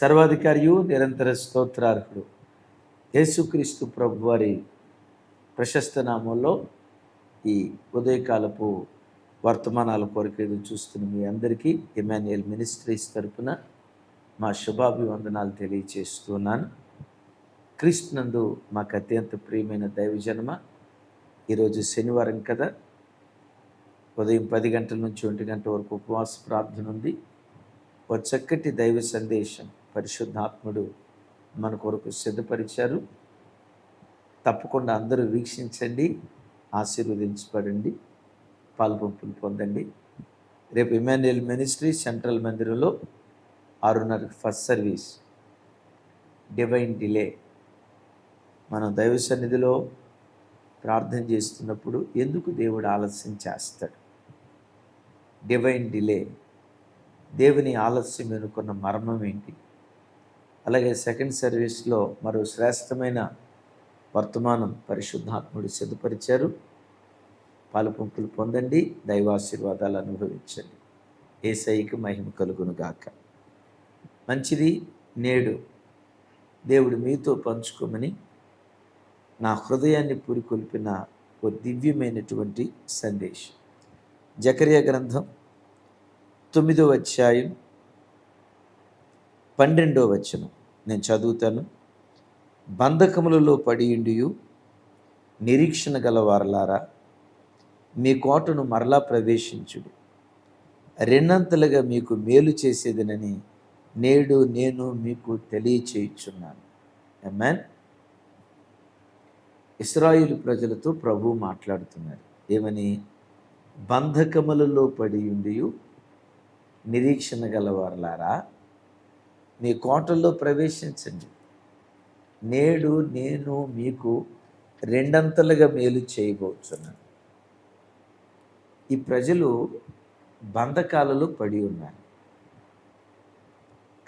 సర్వాధికారియు నిరంతర స్తోత్రార్హుడు. యేసుక్రీస్తు ప్రభు వారి ప్రశస్త నామంలో ఈ ఉదయకాలపు వర్తమానాల కొరకు ఎదురు చూస్తున్న మీ అందరికీ ఎమాన్యుయల్ మినిస్ట్రీస్ తరపున మా శుభాభివందనాలు తెలియచేస్తున్నాను క్రీస్తునందు మాకు అత్యంత ప్రియమైన దైవజన్మ ఈరోజు శనివారం కదా. ఉదయం పది గంటల నుంచి ఒంటి గంట వరకు ఉపవాస ప్రార్థన ఉంది. ఒక చక్కటి దైవ సందేశం. పరిశుద్ధాత్ముడు మన కొరకు సిద్ధపరిచారు. తప్పకుండా అందరూ వీక్షించండి ఆశీర్వదించబడండి పాల్పంపులు పొందండి. రేపు ఇమాన్యుయల్ మినిస్ట్రీ సెంట్రల్ మందిరంలో ఆరున్నర ఫస్ట్ సర్వీస్. Divine delay. మనం దైవ సన్నిధిలో ప్రార్థన చేస్తున్నప్పుడు ఎందుకు దేవుడు ఆలస్యం చేస్తాడు? Divine delay. దేవుని ఆలస్యం ఎన్నుకున్న మర్మం ఏంటి? అలాగే సెకండ్ సర్వీస్లో మరో శ్రేష్టమైన వర్తమానం పరిశుద్ధాత్ముడు సిద్ధపరిచారు. పాలుపంపులు పొందండి. దైవాశీర్వాదాలు అనుభవించండి. ఏసైకి మహిమ కలుగును గాక. మంచిది నేడు దేవుడు మీతో పంచుకోమని నా హృదయాన్ని పురికొల్పిన ఓ దివ్యమైనటువంటి సందేశం. జకరియా గ్రంథం తొమ్మిదో అధ్యాయం పన్నెండో వచనం. నేను చదువుతాను. బంధకములలో పడియుండియు నిరీక్షణ గలవారలారా మీ కోటను మరలా ప్రవేశించుడు. రెండంతలుగా మీకు మేలు చేసేదనని నేడు నేను మీకు తెలియచేయుచున్నాను. మ్యాన్ ఇస్రాయిల్ ప్రజలతో ప్రభు మాట్లాడుతున్నారు. ఏమని? బంధకములలో పడి ఉండి నిరీక్షణ గలవారులారా మీ కోటల్లో ప్రవేశించండి. నేడు నేను మీకు రెండంతలుగా మేలు చేయబోతున్నాను ఈ ప్రజలు బంధకాలలో పడి ఉన్నారు.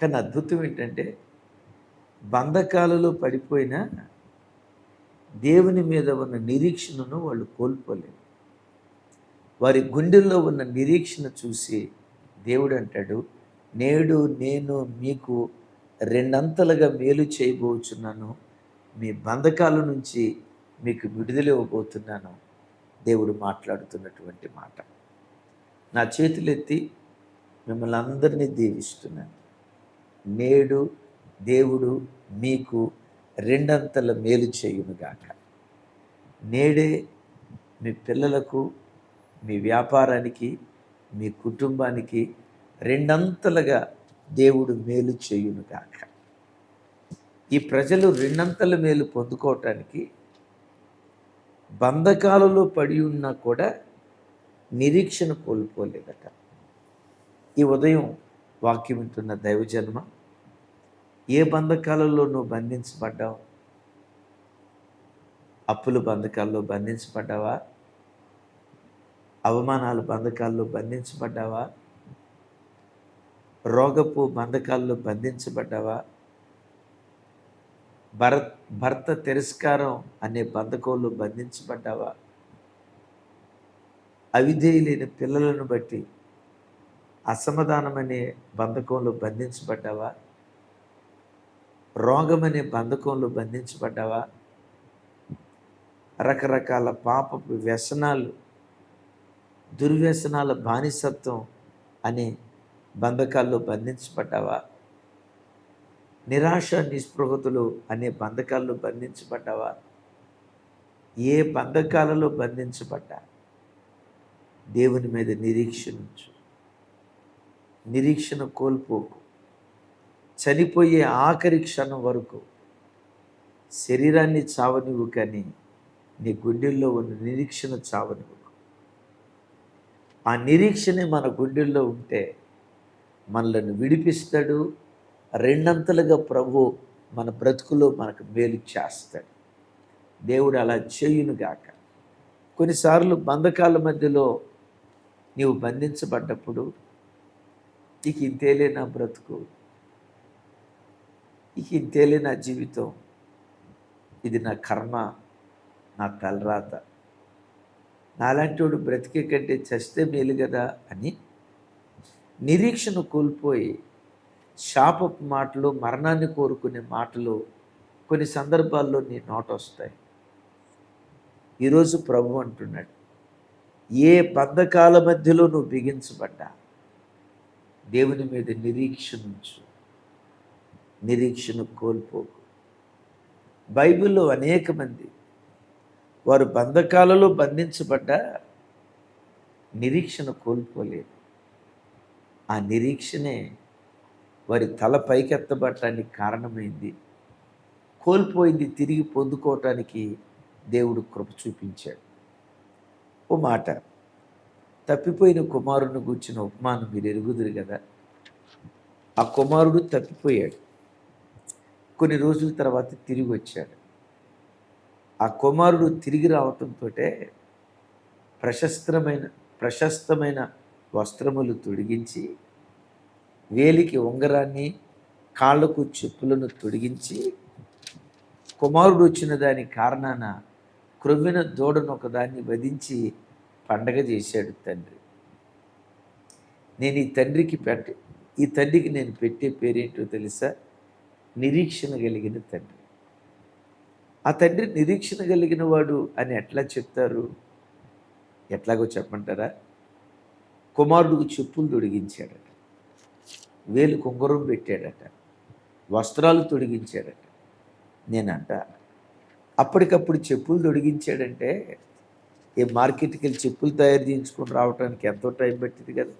కానీ అద్భుతం ఏంటంటే బంధకాలలో పడిపోయినా దేవుని మీద ఉన్న నిరీక్షణను వాళ్ళు కోల్పోలేరు. వారి గుండెల్లో ఉన్న నిరీక్షణ చూసి దేవుడు అంటాడు నేడు నేను మీకు రెండంతలుగా మేలు చేయబోచున్నాను. మీ బంధకాల నుంచి మీకు విడుదల ఇవ్వబోతున్నాను. దేవుడు మాట్లాడుతున్నటువంటి మాట. నా చేతులెత్తి మిమ్మల్ని అందరినీ దీవిస్తున్నాను. నేడు దేవుడు మీకు రెండంతల మేలు చేయునుగాక నేడే మీ పిల్లలకు మీ వ్యాపారానికి మీ కుటుంబానికి రెండంతలుగా దేవుడు మేలు చేయునుగాక ఈ ప్రజలు రెండంతల మేలు పొందుకోవటానికి బంధకాలలో పడి ఉన్నా కూడా నిరీక్షణ కోల్పోలేదట. ఈ ఉదయం వాక్యం వింటున్న దైవజన్మ ఏ బంధకాలలో నువ్వు బంధించబడ్డావు? అప్పుల బంధకాల్లో బంధించబడ్డావా? అవమానాల బంధకాల్లో బంధించబడ్డావా? రోగపు బంధకాల్లో బంధించబడ్డావా? భర భర్త తిరస్కారం అనే బంధకంలో బంధించబడ్డావా? అవిధేయులైన పిల్లలను బట్టి అసమాధానం అనే బంధకంలో బంధించబడ్డావా? రోగం అనే బంధకంలో బంధించబడ్డావా? రకరకాల పాపపు వ్యసనాలు దుర్వ్యసనాల బానిసత్వం అనే బంధకాల్లో బంధించబడ్డావా? నిరాశ నిస్పృహతులు అనే బంధకాల్లో బంధించబడ్డావా? ఏ బంధకాలలో బంధించబడ్డా? దేవుని మీద నిరీక్షణ ఉంచు నిరీక్షణ కోల్పోకు. చనిపోయే ఆఖరి క్షణం వరకు శరీరాన్ని చావనివ్వు కానీ నీ గుండెల్లో ఉన్న నిరీక్షణ చావనివ్వు. ఆ నిరీక్షణ మన గుండెల్లో ఉంటే మనలను విడిపిస్తాడు. రెండంతలుగా ప్రభు మన బ్రతుకులో మనకు మేలు చేస్తాడు. దేవుడు అలా చేయునుగాక కొన్నిసార్లు బంధకాల మధ్యలో నీవు బంధించబడ్డప్పుడు ఇక ఇంతేలే నా బ్రతుకు. ఇక ఇంతేలే నా జీవితం. ఇది నా కర్మ నా తలరాత. నాలాంటి వాడు బ్రతికే కంటే చస్తే మేలు కదా అని నిరీక్షణ కోల్పోయి శాపపు మాటలు మరణాన్ని కోరుకునే మాటలు కొన్ని సందర్భాల్లో నీ నోట వస్తాయి. ఈరోజు ప్రభు అంటున్నాడు ఏ బంధకాల మధ్యలో నువ్వు బిగించబడ్డా? దేవుని మీద నిరీక్షణించు నిరీక్షణ కోల్పోకు. బైబిల్లో అనేక మంది వారు బంధకాలలో బంధించబడ్డా నిరీక్షణ కోల్పోలేదు. ఆ నిరీక్షనే వారి తల పైకెత్తబట్టడానికి కారణమైంది. కోల్పోయింది తిరిగి పొందుకోవటానికి దేవుడు కృప చూపించాడు. ఓ మాట తప్పిపోయిన కుమారుని గూర్చిన ఉపమానం మీరు ఎరుగుదురు కదా ఆ కుమారుడు తప్పిపోయాడు. కొన్ని రోజుల తర్వాత తిరిగి వచ్చాడు. ఆ కుమారుడు తిరిగి రావటంతో ప్రశస్తమైన ప్రశస్తమైన వస్త్రములు తొడిగించి వేలికి ఉంగరాన్ని కాళ్ళకు చెప్పులను తొడిగించి కుమారుడు వచ్చిన దాని కారణాన క్రొవ్విన దూడను ఒకదాన్ని వధించి పండగ చేశాడు తండ్రి. నేను ఈ తండ్రికి పెట్ట ఈ తండ్రికి నేను పెట్టే పేరేంటో తెలుసా? నిరీక్షణ కలిగిన తండ్రి. ఆ తండ్రి నిరీక్షణ కలిగిన వాడు అని ఎట్లా చెప్తారు? ఎట్లాగో చెప్పమంటారా? కుమారుడికి చెప్పులు తొడిగించాడట. వేలు కుంగరం పెట్టాడట. వస్త్రాలు తొడిగించాడట. నేనంట అప్పటికప్పుడు చెప్పులు తొడిగించాడంటే ఏ మార్కెట్కి వెళ్ళి చెప్పులు తయారు చేయించుకొని రావడానికి ఎంతో టైం పట్టింది కదా.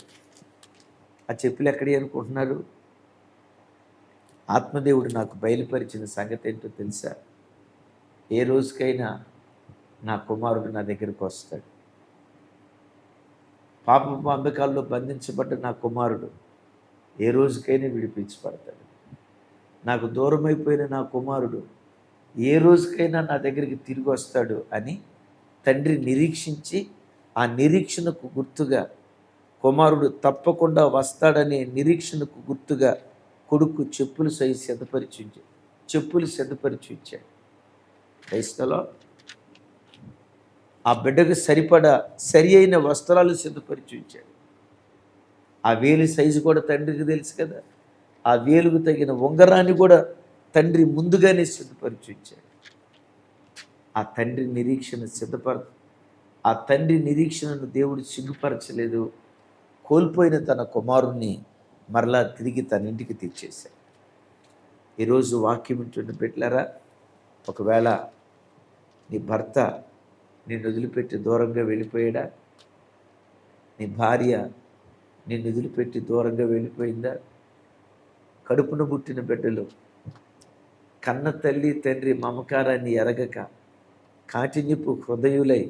ఆ చెప్పులు ఎక్కడే అనుకుంటున్నారు? ఆత్మదేవుడు నాకు బయలుపరిచిన సంగతి ఏంటో తెలుసా? ఏ రోజుకైనా నా కుమారుడు నా దగ్గరికి వస్తాడు. పాప పంపకాల్లో బంధించబడ్డ నా కుమారుడు ఏ రోజుకైనా విడిపించబడతాడు నాకు దూరమైపోయిన నా కుమారుడు ఏ రోజుకైనా నా దగ్గరికి తిరిగి వస్తాడు అని తండ్రి నిరీక్షించి ఆ నిరీక్షణకు గుర్తుగా కుమారుడు తప్పకుండా వస్తాడనే నిరీక్షణకు గుర్తుగా కొడుకు చెప్పులు సై సిద్ధపరిచి చెప్పులు సిద్ధపరిచి ఇచ్చాడు క్రైస్తలో ఆ బిడ్డకు సరిపడా సరి అయిన వస్త్రాలు సిద్ధపరిచి ఉంచాడు. ఆ వేలి సైజు కూడా తండ్రికి తెలుసు కదా. ఆ వేలుకు తగిన ఉంగరాన్ని కూడా తండ్రి ముందుగానే సిద్ధపరిచి ఉంచాడు. ఆ తండ్రి నిరీక్షణ సిద్ధపర ఆ తండ్రి నిరీక్షణను దేవుడు సిగ్గుపరచలేదు కోల్పోయిన తన కుమారుణ్ణి మరలా తిరిగి తన ఇంటికి తెచ్చేశాడు. ఈరోజు వాక్యం వింటున్న బిడ్డలారా ఒకవేళ నీ భర్త నిన్ను వదిలిపెట్టి దూరంగా వెళ్ళిపోయాడా? నీ భార్య నిన్ను వదిలిపెట్టి దూరంగా వెళ్ళిపోయిందా? కడుపున పుట్టిన బిడ్డలు కన్న తల్లి తండ్రి మమకారాన్ని ఎరగక కాటినిప్పు హృదయులై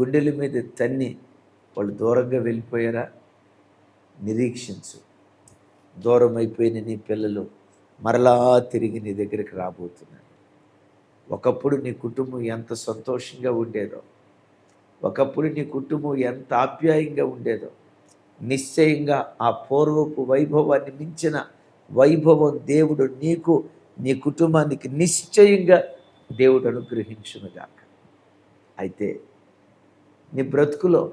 గుండెల మీద తన్ని వాళ్ళు దూరంగా వెళ్ళిపోయారా? నిరీక్షించు. దూరం అయిపోయిన నీ పిల్లలు మరలా తిరిగి నీ దగ్గరికి రాబోతున్నారు. ఒకప్పుడు నీ కుటుంబం ఎంత సంతోషంగా ఉండేదో ఒకప్పుడు నీ కుటుంబం ఎంత ఆప్యాయంగా ఉండేదో నిశ్చయంగా ఆ పూర్వపు వైభవాన్ని మించిన వైభవం దేవుడు నీకు నీ కుటుంబానికి నిశ్చయంగా దేవుడు అనుగ్రహించునుగాక. అయితే నీ బ్రతుకులో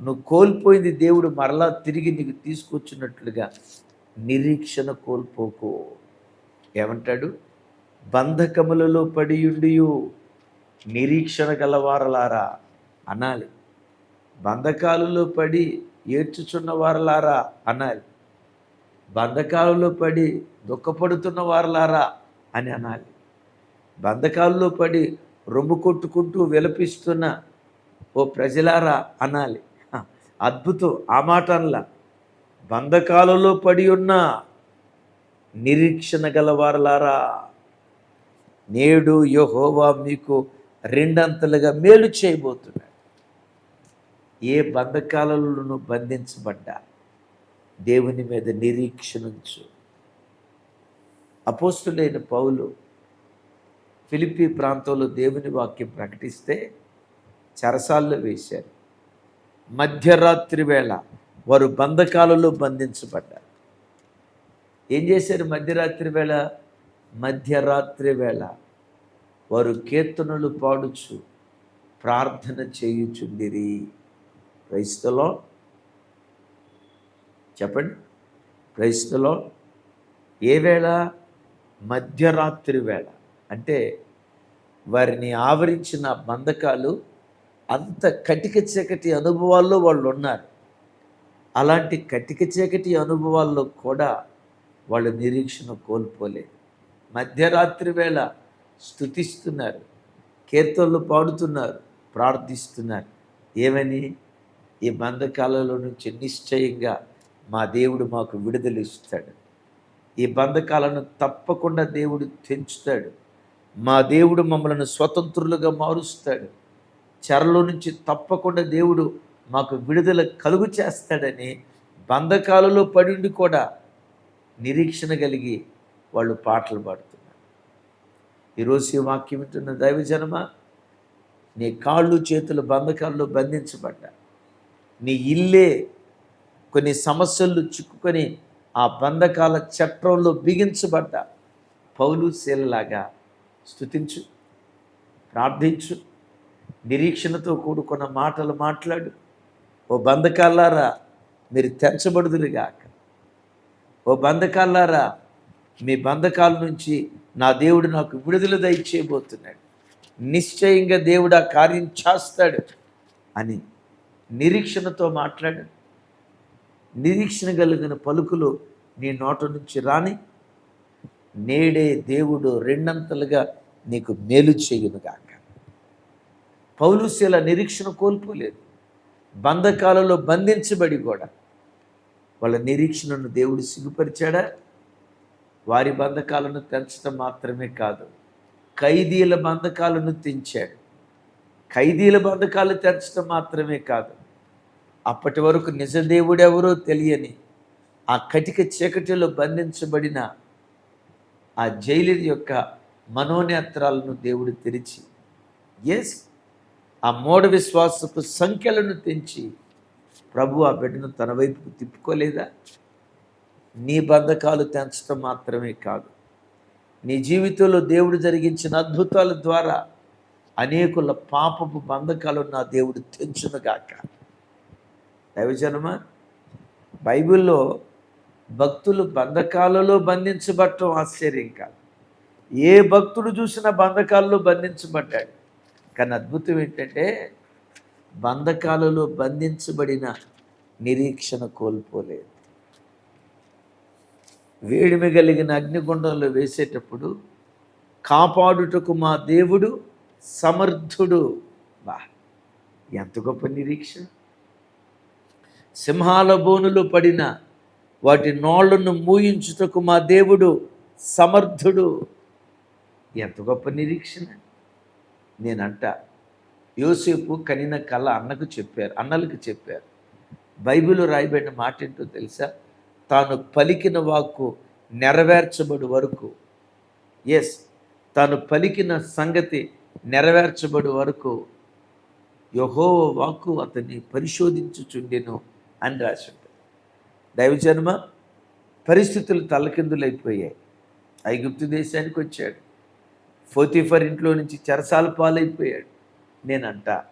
నువ్వు కోల్పోయింది దేవుడు మరలా తిరిగి నీకు తీసుకొచ్చినట్లుగా నిరీక్షణ కోల్పోకు. ఏమంటాడు? బంధకములలో పడియుండియు నిరీక్షణ గలవారలారా? అనాలి. బంధకాలలో పడి ఏడ్చుచున్న వారలారా అనాలి. బంధకాలలో పడి దుఃఖపడుతున్న వారలారా అని అనాలి. బంధకాలలో పడి రొమ్ము కొట్టుకుంటూ విలపిస్తున్న ఓ ప్రజలారా? అనాలి. అద్భుతం. ఆ మాట అనలా బంధకాలలో పడి ఉన్న నిరీక్షణ గలవారలారా? నేడు యహోవా మీకు రెండంతలుగా మేలు చేయబోతున్నాడు. ఏ బంధకాలలోనూ బంధించబడ్డా? దేవుని మీద నిరీక్షణించు అపోస్తులైన పౌలు ఫిలిపి ప్రాంతంలో దేవుని వాక్యం ప్రకటిస్తే చెరసాల్లో వేశారు. మధ్యరాత్రి వేళ వారు బంధకాలలో బంధించబడ్డారు. ఏం చేశారు మధ్యరాత్రి వేళ? మధ్యరాత్రి వేళ వారు కీర్తనలు పాడుచు ప్రార్థన చేయుచుండిరి. క్రైస్తలో చెప్పండి. క్రైస్తలో ఏ వేళ? మధ్యరాత్రి వేళ. అంటే వారిని ఆవరించిన బంధకాలు అంత కటిక చీకటి అనుభవాల్లో వాళ్ళు ఉన్నారు. అలాంటి కటిక చీకటి అనుభవాల్లో కూడా వాళ్ళు నిరీక్షణ కోల్పోలేదు. మధ్యరాత్రి వేళ స్థుతిస్తున్నారు కీర్తనలు పాడుతున్నారు ప్రార్థిస్తున్నారు. ఏమని? ఈ బంధకాలలో నుంచి నిశ్చయంగా మా దేవుడు మాకు విడుదలిస్తాడు ఈ బంధకాలను తప్పకుండా దేవుడు తెంచుతాడు. మా దేవుడు మమ్మల్ని స్వతంత్రులుగా మారుస్తాడు. చెరలో నుంచి తప్పకుండా దేవుడు మాకు విడుదల కలుగు చేస్తాడని బంధకాలలో పడి కూడా నిరీక్షణ కలిగి వాళ్ళు పాటలు పాడుతున్నారు. ఈరోజు ఈ వాక్యం వింటున్న దైవజనమ నీ కాళ్ళు చేతులు బంధకాల్లో బంధించబడ్డా నీ ఇల్లే కొన్ని సమస్యలు చిక్కుకొని ఆ బంధకాల చట్రంలో బిగించబడ్డ పౌలు శీలలాగా స్థుతించు ప్రార్థించు నిరీక్షణతో కూడుకున్న మాటలు మాట్లాడు. ఓ బంధకాలారా మీరు తెంచబడుదురుగాక. ఓ బంధకాలారా మీ బంధకాల నుంచి నా దేవుడు నాకు విడుదల దయచేయబోతున్నాడు. నిశ్చయంగా దేవుడు ఆ కార్యం చేస్తాడు అని నిరీక్షణతో మాట్లాడు. నిరీక్షణ కలిగిన పలుకులు నీ నోట నుంచి రాని నేడే దేవుడు రెండంతలుగా నీకు మేలు చేయునుగాక. పౌలుశీల నిరీక్షణ కోల్పోలేదు. బంధకాలలో బంధించబడి కూడా వాళ్ళ నిరీక్షణను దేవుడు సిగ్గుపరిచాడా? వారి బంధకాలను తెంచడం మాత్రమే కాదు ఖైదీల బంధకాలను తెంచాడు. ఖైదీల బంధకాలు తెంచడం మాత్రమే కాదు అప్పటి వరకు నిజ దేవుడెవరో తెలియని ఆ కటిక చీకటిలో బంధించబడిన ఆ జైలు యొక్క మనోనేత్రాలను దేవుడు తెరిచి ఎస్ ఆ మూఢ విశ్వాసపు సంఖ్యలను తెంచి ప్రభు ఆ బిడ్డను తన వైపుకు తిప్పుకోలేదా? నీ బంధకాలు తెంచడం మాత్రమే కాదు. నీ జీవితంలో దేవుడు జరిగించిన అద్భుతాల ద్వారా అనేకుల పాపపు బంధకాలు నా దేవుడు తెంచునుగాక దైవజనమ బైబిల్లో భక్తులు బంధకాలలో బంధించబడటం ఆశ్చర్యం కాదు. ఏ భక్తుడు చూసిన బంధకాలలో బంధించబడ్డాడు. కానీ అద్భుతం ఏంటంటే బంధకాలలో బంధించబడిన నిరీక్షణ కోల్పోలేదు. వేడిమి కలిగిన అగ్నిగుండంలో వేసేటప్పుడు కాపాడుటకు మా దేవుడు సమర్థుడు. బా ఎంత గొప్ప నిరీక్షణ సింహాల బోనులు పడిన వాటి నోళ్ళను మూయించుటకు మా దేవుడు సమర్థుడు. ఎంత గొప్ప నిరీక్షణ నేనంట యోసేపు కనిన కళ అన్నకు చెప్పారు అన్నలకు చెప్పారు. బైబిల్ రాయబడిన మాట ఏంటో తెలుసా? తాను పలికిన వాక్కు నెరవేర్చబడి వరకు. ఎస్ తాను పలికిన సంగతి నెరవేర్చబడి వరకు యహో వాక్కు అతన్ని పరిశోధించుచుండెను అని రాసింది. దైవజన్మ పరిస్థితులు తలకిందులైపోయాయి. ఐగుప్తు దేశానికి వచ్చాడు. ఫోతిఫర్ ఇంట్లో నుంచి చెరసాల పాలైపోయాడు. నేనంట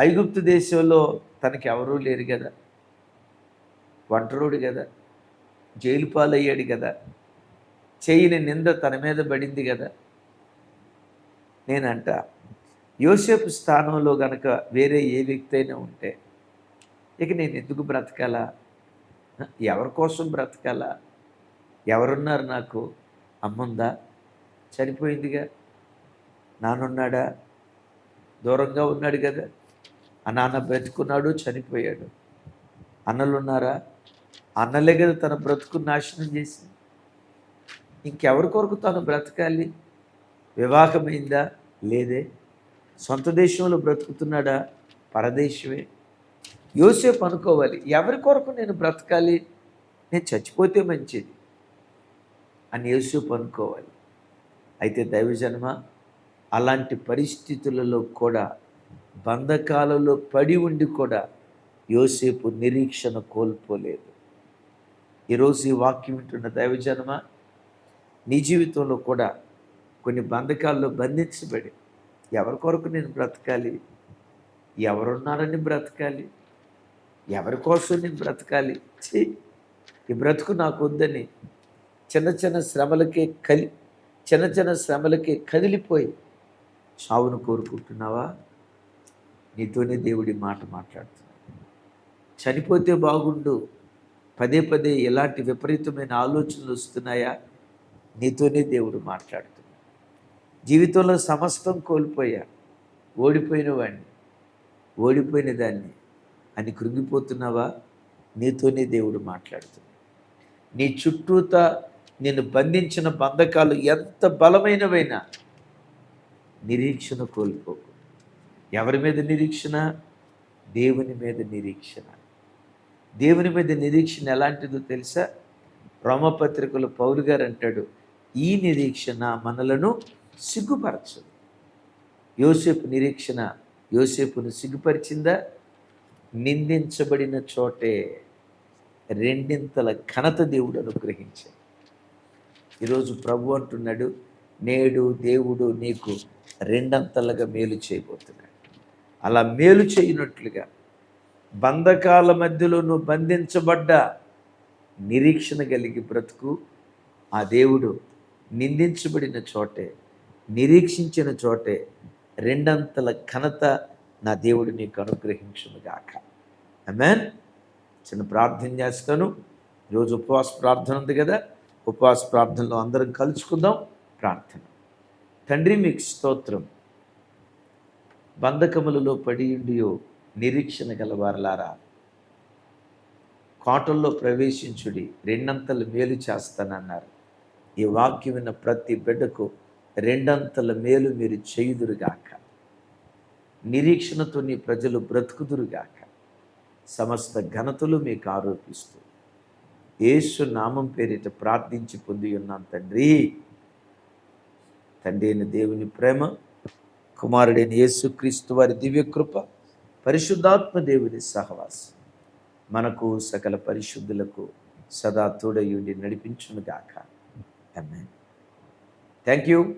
ఐగుప్తు దేశంలో తనకి ఎవరూ లేరు కదా? ఒంటరుడు కదా? జైలు పాలయ్యాడు కదా. చేయని నింద తన మీద పడింది కదా. నేనంట యోసేపు స్థానంలో గనక వేరే ఏ వ్యక్తి అయినా ఉంటే ఇక నేను ఎందుకు బ్రతకాలా? ఎవరి కోసం బ్రతకాలా? ఎవరున్నారు నాకు? అమ్ముందా? చనిపోయిందిగా? నానున్నాడా? దూరంగా ఉన్నాడు కదా. ఆ నాన్న బ్రతుకున్నాడు చనిపోయాడు. అన్నలున్నారా? అన్నలే కదా తన బ్రతుకు నాశనం చేసి. ఇంకెవరి కొరకు తను బ్రతకాలి? వివాహమైందా? లేదే. సొంత దేశంలో బ్రతుకుతున్నాడా? పరదేశమే. యోసేపు అనుకోవాలి ఎవరి కొరకు నేను బ్రతకాలి? నేను చచ్చిపోతే మంచిది అని యోసేపు అనుకోవాలి. అయితే దైవజన్మ అలాంటి పరిస్థితులలో కూడా బంధకాలలో పడి ఉండి కూడా యోసేపు నిరీక్షణ కోల్పోలేదు. ఈరోజు ఈ వాక్యం వింటున్న దైవజనమ? నీ జీవితంలో కూడా కొన్ని బంధకాల్లో బంధించబడి ఎవరి కొరకు నేను బ్రతకాలి? ఎవరున్నారని బ్రతకాలి? ఎవరి కోసం నేను బ్రతకాలి? ఛీ! ఈ బ్రతుకు నాకు వద్దని చిన్న చిన్న శ్రమలకే కలి చిన్న చిన్న శ్రమలకే కదిలిపోయి చావును కోరుకుంటున్నావా? నీతోనే దేవుడి మాట మాట్లాడుతున్నాడు చనిపోతే బాగుండు పదే పదే ఎలాంటి విపరీతమైన ఆలోచనలు వస్తున్నాయా? నీతోనే దేవుడు మాట్లాడుతున్నాడు. జీవితంలో సమస్తం కోల్పోయా. ఓడిపోయిన వాడిని ఓడిపోయిన దాన్ని. అని కృంగిపోతున్నావా? నీతోనే దేవుడు మాట్లాడుతున్నాడు. నీ చుట్టూత నిన్ను బంధించిన బంధకాలు ఎంత బలమైనవైనా నిరీక్షణ కోల్పోకు. ఎవరి మీద నిరీక్షణ? దేవుని మీద నిరీక్షణ. దేవుని మీద నిరీక్షణ ఎలాంటిదో తెలుసా? రోమపత్రికలో పౌరు గారు అంటాడు ఈ నిరీక్షణ మనలను సిగ్గుపరచదు. యోసేపు నిరీక్షణ యోసేపును సిగ్గుపరిచిందా? నిందించబడిన చోటే రెండింతల ఘనత దేవుడు అనుగ్రహించాడు. ఈరోజు ప్రభు అంటున్నాడు నేడు దేవుడు నీకు రెండంతలుగా మేలు చేయబోతున్నాడు. అలా మేలు చేయనట్లుగా బంధకాల మధ్యలో నువ్వు బంధించబడ్డ నిరీక్షణ కలిగి బ్రతుకు. ఆ దేవుడు నిందించబడిన చోటే నిరీక్షించిన చోటే రెండంతల ఘనత నా దేవుడు నీకు అనుగ్రహించునుగాక అమెన్ చిన్న ప్రార్థన చేస్తాను. ఈరోజు ఉపవాస ప్రార్థన ఉంది కదా ఉపవాస ప్రార్థనలో అందరం కలుసుకుందాం. ప్రార్థన. తండ్రి మీకు స్తోత్రం. బంధకములలో పడి ఉండియో నిరీక్షణ గలవారలారా. కోటల్లో ప్రవేశించుడి రెండంతలు మేలు చేస్తానన్నారు. ఈ వాక్యం విన్న ప్రతి బిడ్డకు రెండంతల మేలు మీరు చేయుదురుగాక. నిరీక్షణతో నీ ప్రజలు బ్రతుకుదురుగాక. సమస్త ఘనతలు మీకు ఆరోపిస్తూ యేసు నామం పేరిట ప్రార్థించి పొంది ఉన్నాం తండ్రి. తండ్రి అయిన దేవుని ప్రేమ కుమారుడైన యేసుక్రీస్తు వారి దివ్యకృప పరిశుద్ధాత్మ దేవుని సహవాసం. మనకు సకల పరిశుద్ధులకు సదా తోడయుండి నడిపించునుగాక అమ్మాయి థ్యాంక్ యూ